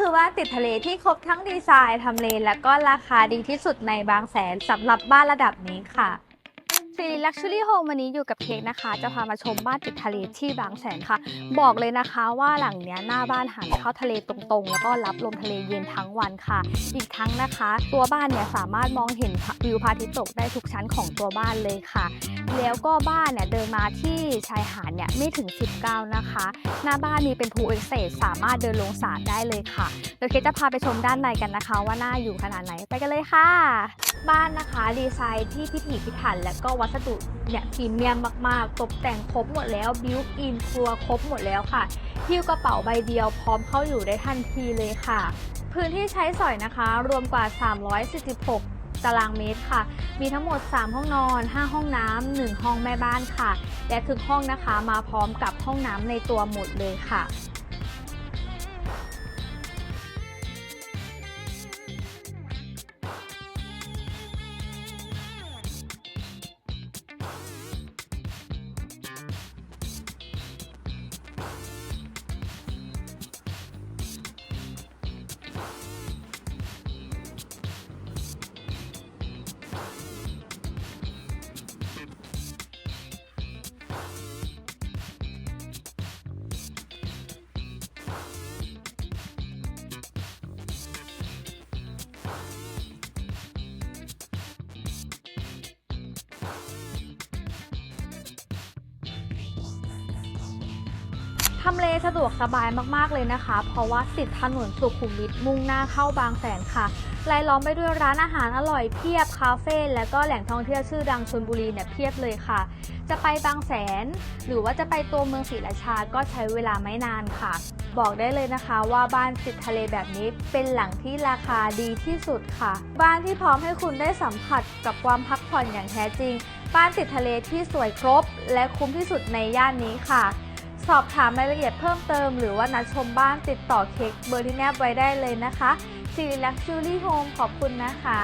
คือว่าติดทะเลที่ครบทั้งดีไซน์ทำเลและก็ราคาดีที่สุดในบางแสนสำหรับบ้านระดับนี้ค่ะ ซีรีลักชัวรี่โฮมวันนี้อยู่กับเค้กนะคะ จะพามาชมบ้านติดทะเลที่บางแสนค่ะ บอกเลยนะคะว่าหลังเนี้ยหน้าบ้านหันเข้าทะเลตรงๆ แล้วก็รับลมทะเลเย็นทั้งวันค่ะ อีกทั้งนะคะ ตัวบ้านเนี่ยสามารถมองเห็นวิวพระอาทิตย์ตกได้ทุกชั้นของตัวบ้านเลยค่ะ แล้วก็บ้านเนี่ยเดินมาที่ชายหาดเนี่ยไม่ถึง 19 นะคะ หน้าบ้านมีเป็นพูลเอ็กเซสสามารถเดินลงสระได้เลยค่ะเดี๋ยวเคกจะพาไปชมด้านในกันนะคะ ว่าน่าอยู่ขนาดไหนไปกันเลยค่ะ บ้านนะคะดีไซน์ที่พิถีพิถันและก็วัสดุเนี่ยพรีเมียมมากๆ ตกแต่งครบหมดแล้ว บิวอินครัวครบหมดแล้วค่ะหิ้วกระเป๋าใบเดียวพร้อมเข้าอยู่ได้ทันทีเลยค่ะ พื้นที่ใช้สอยนะคะ รวมกว่า 346ตารางเมตรค่ะ มีทั้งหมด 3 ห้องนอน 5 ห้องน้ำ 1 ห้องแม่บ้านค่ะ และทุกห้องนะคะมาพร้อมกับห้องน้ำในตัวหมดเลยค่ะ ทำเลสะดวกสบายมากๆเลยนะคะ เพราะว่าติดถนนสุขุมวิทมุ่งหน้าเข้าบางแสนค่ะรายล้อมไปด้วยร้านอาหารอร่อยเพียบคาเฟ่และก็แหล่งท่องเที่ยวชื่อดังชลบุรีเนี่ยเพียบเลยค่ะ จะไปบางแสน หรือว่าจะไปตัวเมืองศรีราชาก็ใช้เวลาไม่นานค่ะ บอกได้เลยนะคะว่าบ้านติดทะเลแบบนี้เป็นหลังที่ราคาดีที่สุดค่ะ บ้านที่พร้อมให้คุณได้สัมผัสกับความพักผ่อนอย่างแท้จริง บ้านติดทะเลที่สวยครบ และคุ้มที่สุดในย่านนี้ค่ะ สอบถามรายละเอียดเพิ่มเติมหรือว่านัดชมบ้านติดต่อเค้กเบอร์ที่แนบไว้ได้เลยนะคะ s ี r ี Luxury Home ขอบคุณนะคะ